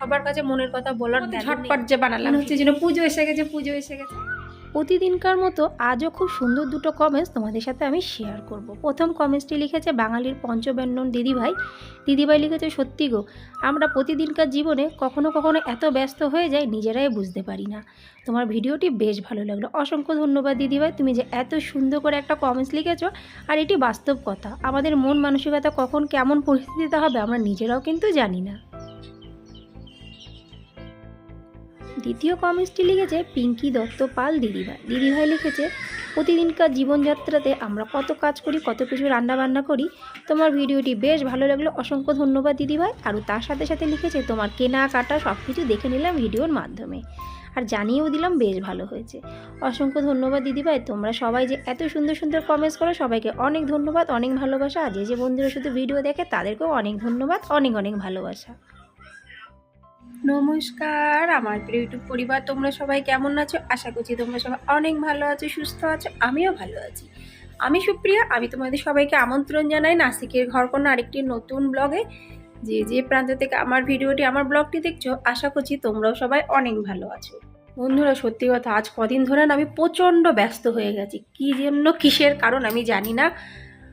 সবার কাছে মনের কথা বলার ঝটপট যে বানালাম। হচ্ছে যেন পুজো এসে গেছে পুজো এসে গেছে। প্রতিদিনকার মতো আজও খুব সুন্দর দুটো কমেন্টস তোমাদের সাথে আমি শেয়ার করব। প্রথম কমেন্টসটি লিখেছে বাঙালির পঞ্চব্যঞ্জন দিদিভাই। দিদিভাই লিখেছে সত্যি গো আমরা প্রতিদিনকার জীবনে কখনো কখনো এত ব্যস্ত হয়ে যাই নিজেরাই বুঝতে পারি না। তোমার ভিডিওটি বেশ ভালো লাগল। অসংখ্য ধন্যবাদ দিদিভাই তুমি যে এত সুন্দর করে একটা কমেন্টস লিখেছো। আর এটি বাস্তব কথা। আমাদের মন মানসিকতা কখন কেমন পরিস্থিতিতে হবে আমরা নিজেরাও কিন্তু জানি না। দ্বিতীয় কমেন্টসটি লিখেছে পিঙ্কি দত্ত পাল দিদিভাই। দিদিভাই লিখেছে, প্রতিদিনকার জীবনযাত্রাতে আমরা কত কাজ করি, কত কিছু রান্না বান্না করি। তোমার ভিডিওটি বেশ ভালো লাগল। অসংখ্য ধন্যবাদ দিদিভাই। আর তার সাথে সাথে লিখেছে, তোমার কেনাকাটা সব কিছু দেখে নিলাম ভিডিওর মাধ্যমে। আর জানিয়েও দিলাম, বেশ ভালো হয়েছে। অসংখ্য ধন্যবাদ দিদিভাই। তোমরা সবাই যে এত সুন্দর সুন্দর কমেন্টস করো, সবাইকে অনেক ধন্যবাদ, অনেক ভালোবাসা। আর যে যে বন্ধুরা শুধু ভিডিও দেখে, তাদেরকেও অনেক ধন্যবাদ, অনেক অনেক ভালোবাসা। নমস্কার, আমার প্রিয় ইউটিউব পরিবার, তোমরা সবাই কেমন আছো? আশা করছি তোমরা সবাই অনেক ভালো আছো, সুস্থ আছো, আমিও ভালো আছি। আমি সুপ্রিয়া, আমি তোমাদের সবাইকে আমন্ত্রণ জানাই নাসিকের ঘর কোনো আরেকটি নতুন ব্লগে। যে যে প্রান্ত থেকে আমার ভিডিওটি, আমার ব্লগটি দেখছ, আশা করছি তোমরাও সবাই অনেক ভালো আছো। বন্ধুরা, সত্যি কথা, আজ কদিন ধরে আমি প্রচণ্ড ব্যস্ত হয়ে গেছি। কী জন্য কিসের কারণ আমি জানি না।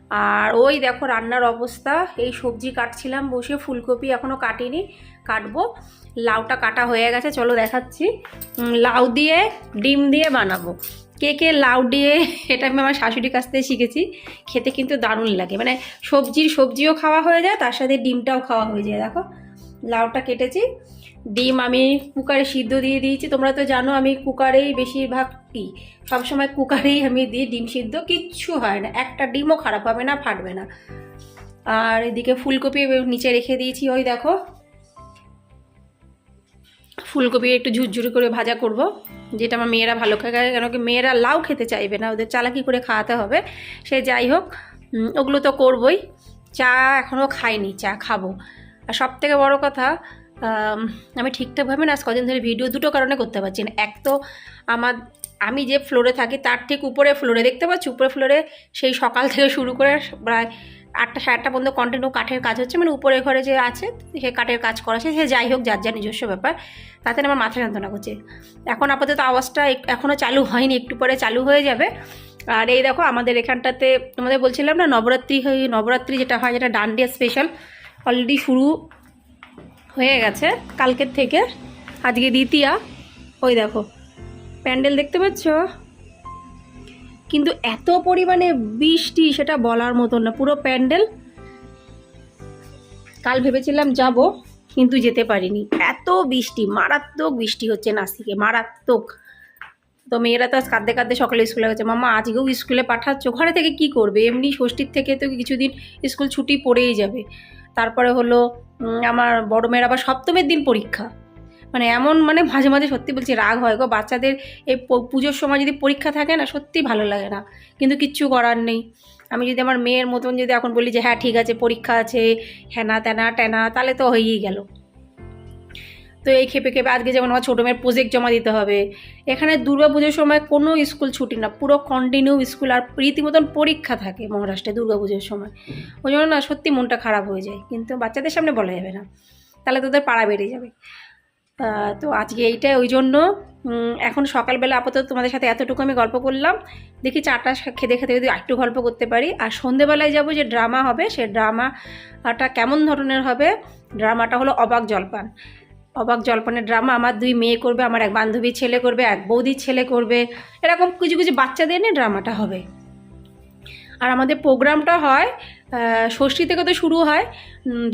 আর ওই দেখো রান্নার অবস্থা। এই সবজি কাটছিলাম বসে, ফুলকপি এখনও কাটিনি, কাটবো। লাউটা কাটা হয়ে গেছে, চলো দেখাচ্ছি। লাউ দিয়ে, ডিম দিয়ে বানাবো। কে কে লাউ দিয়ে, এটা আমি আমার শাশুড়ির কাছ থেকে শিখেছি। খেতে কিন্তু দারুণ লাগে। মানে সবজির সবজিও খাওয়া হয়ে যায়, তার সাথে ডিমটাও খাওয়া হয়ে যায়। দেখো, লাউটা কেটেছি। ডিম আমি কুকারে সিদ্ধ দিয়ে দিয়েছি। তোমরা তো জানো আমি কুকারেই বেশিরভাগ দিই সবসময় কুকারেই আমি দিই ডিম সিদ্ধ, কিচ্ছু হয় না। একটা ডিমও খারাপ হবে না, ফাটবে না। আর এদিকে ফুলকপি নিচে রেখে দিয়েছি, ওই দেখো। ফুলকপি একটু ঝুরঝুরি করে ভাজা করব, যেটা আমার মেয়েরা ভালো খায়, কেন কি মেয়েরা লাউ খেতে চাইবে না, ওদের চালাকি করে খাওয়াতে হবে। সে যাই হোক ওগুলো তো করবই। চা এখনও খাইনি, চা খাব। আর সব থেকে বড় কথা আম, ঠিকঠাকভাবে না কদিন ধরে ভিডিও দুটো কারণে করতে পারছি না। এক তো আমার আমি যে ফ্লোরে থাকি তার ঠিক উপরে ফ্লোরে দেখতে পাচ্ছি উপরে ফ্লোরে সেই সকাল থেকে শুরু করে প্রায় আটটা সাড়ে আটটা পর্যন্ত কন্টিনিউ কাঠের কাজ হচ্ছে। মানে উপরে ঘরে যে আছে সে কাঠের কাজ করা সে যাই হোক যার যা নিজস্ব ব্যাপার তাতে আমার মাথা যন্ত্রণা করছে। এখন আপাতত আওয়াজটা এখনও চালু হয়নি একটু পরে চালু হয়ে যাবে। আর এই দেখো আমাদের এখানটাতে তোমাদের বলছিলাম না নবরাত্রি হয়ে নবরাত্রি যেটা হয় যেটা ডান্ডিয়া স্পেশাল অলরেডি শুরু হয়ে গেছে কালকের থেকে। আজকে দ্বিতীয়া। ওই দেখো, প্যান্ডেল দেখতে পাচ্ছ? কিন্তু এত পরিমাণে বৃষ্টি সেটা বলার মতন না, পুরো প্যান্ডেল। কাল ভেবেছিলাম যাব, কিন্তু যেতে পারিনি। এত বৃষ্টি, মারাত্মক বৃষ্টি হচ্ছে নাসিকে, মারাত্মক। তো মেয়েরা তো আজ কাঁদতে কাঁদতে সকালে স্কুলে গেছে। মামা আজকেও স্কুলে পাঠাচ্ছ? ঘরে থেকে কি করবে? এমনি ষষ্ঠীর থেকে তো কিছুদিন স্কুল ছুটি পড়েই যাবে। তারপরে হলো আমার বড় মেয়ের আবার সপ্তমের দিন পরীক্ষা। মানে এমন মানে মাঝে মাঝে সত্যি বলছি রাগ হয় গো, বাচ্চাদের এই পুজোর সময় যদি পরীক্ষা থাকে না সত্যি ভালো লাগে না। কিন্তু কিচ্ছু করার নেই। আমি যদি আমার মেয়ের মতন যদি এখন বলি যে হ্যাঁ ঠিক আছে, পরীক্ষা আছে হ্যানা ত্যানা ট্যানা তাহলে তো হয়েই গেল। তো এই খেপে খেপে আজকে যেমন আমার ছোটো মেয়ের প্রজেক্ট জমা দিতে হবে। এখানে দুর্গা পুজোর সময় কোনো স্কুল ছুটি না, পুরো কন্টিনিউ স্কুল আর রীতিমতন পরীক্ষা থাকে মহারাষ্ট্রে দুর্গা পুজোর সময়। ওই জন্য না সত্যি মনটা খারাপ হয়ে যায়, কিন্তু বাচ্চাদের সামনে বলা যাবে না। তাহলে তোদের পাড়া বেড়ে যাবে। তো আজকে এইটাই, ওই জন্য এখন সকালবেলা আপাতত তোমাদের সাথে এতটুকু আমি গল্প করলাম। দেখি চাটা খেতে খেতে যদি একটু গল্প করতে পারি। আর সন্ধেবেলায় যাব যে ড্রামা হবে, সে ড্রামাটা কেমন ধরনের হবে? ড্রামাটা হলো অবাক জলপান। অবাক জলপানের ড্রামা আমার দুই মেয়ে করবে, আমার এক বান্ধবীর ছেলে করবে, এক বৌদির ছেলে করবে। এরকম কিছু কিছু বাচ্চাদের নিয়ে ড্রামাটা হবে। আর আমাদের প্রোগ্রামটা হয় ষষ্ঠী থেকে তো শুরু হয়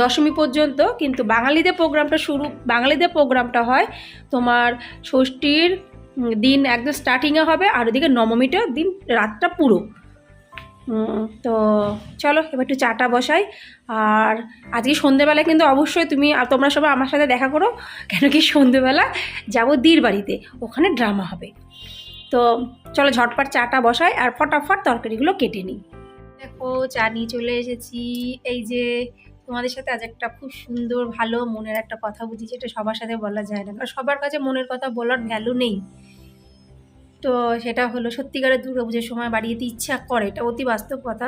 দশমী পর্যন্ত, কিন্তু বাঙালিদের প্রোগ্রামটা শুরু, বাঙালিদের প্রোগ্রামটা হয় তোমার ষষ্ঠীর দিন একদম স্টার্টিংয়ে হবে, আর ওদিকে নবমীটা দিন রাতটা পুরো। তো চলো, এবার একটু চাটা বসাই। আর আজকে সন্ধেবেলায় কিন্তু অবশ্যই তুমি আর তোমরা সবাই আমার সাথে দেখা করো, কেন কি সন্ধেবেলা যাব দীর বাড়িতে, ওখানে ড্রামা হবে। তো চলো, ঝটপট চাটা বসাই আর ফটাফট তরকারিগুলো কেটে নিই। দেখো, চা নিয়ে চলে এসেছি। এই যে তোমাদের সাথে আজ একটা খুব সুন্দর, ভালো মনের একটা কথা বুঝি, যেটা সবার সাথে বলা যায় না। সবার কাছে মনের কথা বলার ভ্যালু নেই। তো সেটা হলো সত্যিকারের দুর্গা পুজোর সময় বাড়িয়ে দিতে ইচ্ছা করে, এটা অতি বাস্তব কথা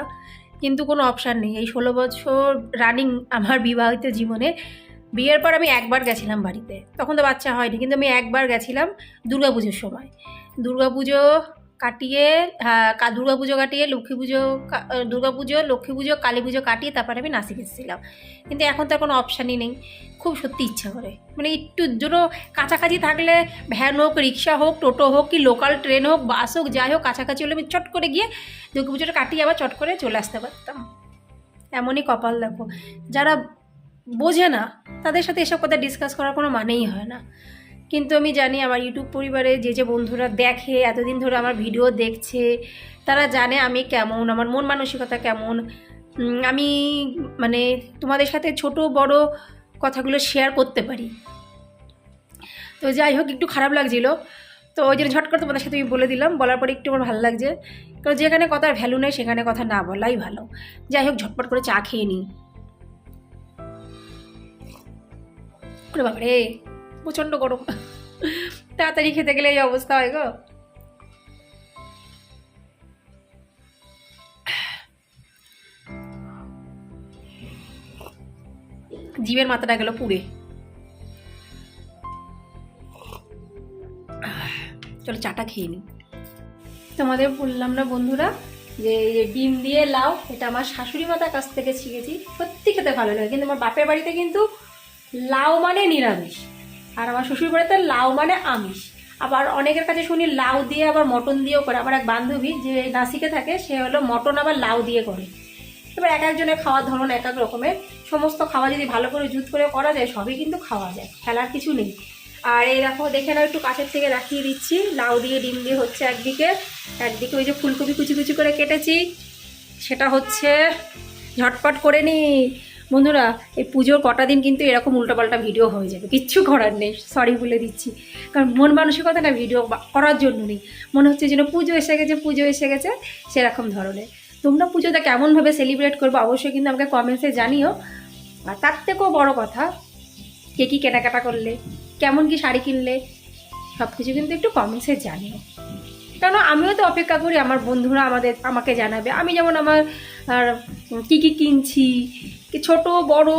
কিন্তু কোনো অপশান নেই। এই ষোলো বছর রানিং আমার বিবাহিত জীবনে, বিয়ের পর আমি একবার গেছিলাম বাড়িতে। তখন তো বাচ্চা হয়নি, কিন্তু আমি একবার গেছিলাম দুর্গাপুজোর সময়। দুর্গাপুজো কাটিয়ে হ্যাঁ কা দুর্গাপুজো কাটিয়ে, লক্ষ্মী পুজো দুর্গা পুজো, লক্ষ্মী পুজো, কালী পুজো কাটিয়ে তারপরে আমি নাসিক এসেছিলাম কিন্তু এখন তো আর কোনো অপশানই নেই। খুব সত্যি ইচ্ছা করে। মানে একটু জন্য কাছাকাছি থাকলে ভ্যান হোক, রিক্সা হোক, টোটো হোক কি লোকাল ট্রেন হোক বাস হোক, যাই হোক, কাছাকাছি হলে আমি চট করে গিয়ে দুর্গা পুজোটা কাটিয়ে আবার চট করে চলে আসতে পারতাম। এমনই কপাল দেখো। যারা বোঝে না, তাদের সাথে এসব কথা ডিসকাস করার কোনো মানেই হয় না। কিন্তু আমি জানি আমার ইউটিউব পরিবারে যে যে বন্ধুরা দেখে, এতদিন ধরে আমার ভিডিও দেখছে, তারা জানে আমি কেমন, আমার মন মানসিকতা কেমন। আমি মানে তোমাদের সাথে ছোট বড় কথাগুলো শেয়ার করতে পারি। তো যাই হোক, একটু খারাপ লাগছিল। তো ওই জন্য ঝট করে তোমাদের সাথে আমি বলে দিলাম, বলার পরে একটু আমার ভালো লাগছে। কারণ যেখানে কথার ভ্যালু নেই, সেখানে কথা না বলাই ভালো। যাই হোক, ঝটপট করে চা খেয়ে নিই। বাবারে! প্রচণ্ড গরম। তাড়াতাড়ি খেতে গেলে এই অবস্থা হয় গো। জীবের মাথাটা গেল পুড়ে। চলো চাটা খেয়ে নিই তোমাদের বললাম না বন্ধুরা যে ডিম দিয়ে লাউ, এটা আমার শাশুড়ি মাতার কাছ থেকে শিখেছি। সত্যি খেতে ভালো লাগে, কিন্তু আমার বাপের বাড়িতে কিন্তু লাউ মানে নিরামিষ। আর আমার শ্বশুর বাড়িতে লাউ মানে আমিষ। আবার অনেকের কাছে শুনি লাউ দিয়ে আবার মটন দিয়েও করে। আমার এক বান্ধবী যে নাসিকে থাকে, সে হলো মটন আবার লাউ দিয়ে করে। এবার এক একজনের খাওয়ার ধরন এক এক রকমের। সমস্ত খাওয়া যদি ভালো করে জুত করে করা যায়, সবই কিন্তু খাওয়া যায়। খেলার কিছু নেই। আর এই দেখো, দেখে নাও একটু কাছের থেকে দেখিয়ে দিচ্ছি। লাউ দিয়ে, ডিম দিয়ে হচ্ছে একদিকে। একদিকে ওই যে ফুলকপি কুচি কুচি করে কেটেছি। সেটা হচ্ছে ঝটপট করে নি বন্ধুরা, এই পুজোর কটা দিন কিন্তু এরকম উল্টোপাল্টা ভিডিও হয়ে যাবে। কিচ্ছু করার নেই সরি বলে দিচ্ছি। কারণ মন মানসিকতা না ভিডিও করার জন্য নেই। মনে হচ্ছে যেন পুজো এসে গেছে, পুজো এসে গেছে, সেরকম ধরনের। তোমরা পুজোটা কেমনভাবে সেলিব্রেট করব অবশ্যই কিন্তু আমাকে কমেন্টসে জানিও। আর তার থেকেও বড় কথা, কে কী কেনাকাটা করলে, কেমন কি শাড়ি কিনলে সব কিছু কিন্তু একটু কমেন্টসে জানিও। কেন আমিও তো অপেক্ষা করি, আমার বন্ধুরা আমাদের, আমাকে জানাবে। আমি যেমন আমার, আর কী কী কিনছি কি ছোট, বড়,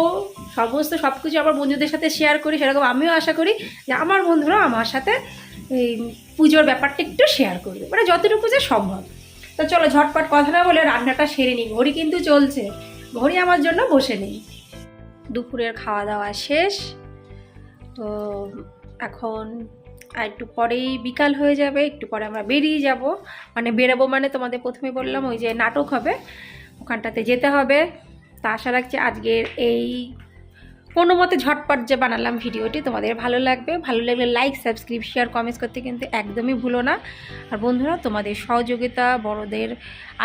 সমস্ত সব কিছু আমার বন্ধুদের সাথে শেয়ার করি, সেরকম আমিও আশা করি যে আমার বন্ধুরা আমার সাথে এই পুজোর ব্যাপারটা একটু শেয়ার করবে। মানে যতটুকু যে সম্ভব। তো চলো ঝটপট কথা না বলে রান্নাটা সেরে নিই। ঘড়ি কিন্তু চলছে। ঘড়ি আমার জন্য বসে নেই। দুপুরের খাওয়া দাওয়া শেষ। তো এখন আর একটু পরেই বিকাল হয়ে যাবে, একটু পরে আমরা বেরিয়ে যাব। মানে বেরোবো মানে তোমাদের প্রথমে বললাম ওই যে নাটক হবে, ওখানটাতে যেতে হবে। তা আশা রাখছি আজকের এই কোনো মতে ঝটপট যে বানালাম ভিডিওটি, তোমাদের ভালো লাগবে। ভালো লাগলে লাইক সাবস্ক্রাইব শেয়ার কমেন্টস করতে কিন্তু একদমই ভুলো না। আর বন্ধুরা, তোমাদের সহযোগিতা, বড়দের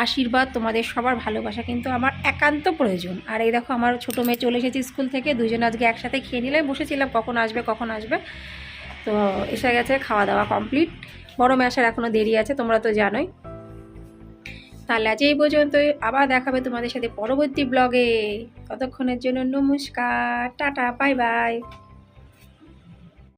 আশীর্বাদ, তোমাদের সবার ভালোবাসা কিন্তু আমার একান্ত প্রয়োজন। আর এই দেখো, আমার ছোটো মেয়ে চলে এসেছে স্কুল থেকে দুজন আজকে একসাথে খেয়ে নিলে, বসেছিলাম কখন আসবে কখন আসবে। তো এসে গেছে, খাওয়া দাওয়া কমপ্লিট বড় মেয়ে আসার এখনও দেরি আছে, তোমরা তো জানোই। তাহলে আজ এই পর্যন্তই। আবার দেখাবে তোমাদের সাথে পরবর্তী ব্লগে ততক্ষণের জন্য নমস্কার, টাটা বাই বাই